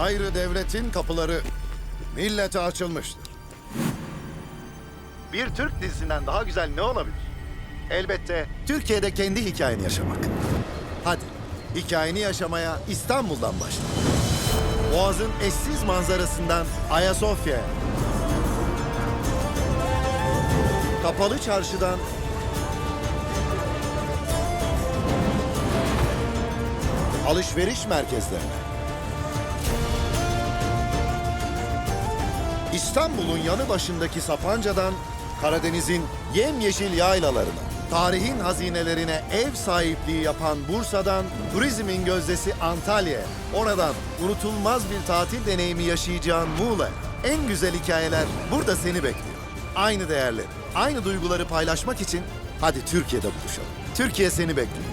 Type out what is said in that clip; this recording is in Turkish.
Ayrı devletin kapıları millete açılmıştır. Bir Türk dizisinden daha güzel ne olabilir? Elbette Türkiye'de kendi hikayeni yaşamak. Hadi hikayeni yaşamaya İstanbul'dan başla. Boğaz'ın eşsiz manzarasından Ayasofya'ya. Kapalı çarşıdan alışveriş merkezlerine. İstanbul'un yanı başındaki Sapanca'dan Karadeniz'in yemyeşil yaylalarına, tarihin hazinelerine ev sahipliği yapan Bursa'dan turizmin gözdesi Antalya'ya, oradan unutulmaz bir tatil deneyimi yaşayacağın Muğla. En güzel hikayeler burada seni bekliyor. Aynı değerleri, aynı duyguları paylaşmak için hadi Türkiye'de buluşalım. Türkiye seni bekliyor.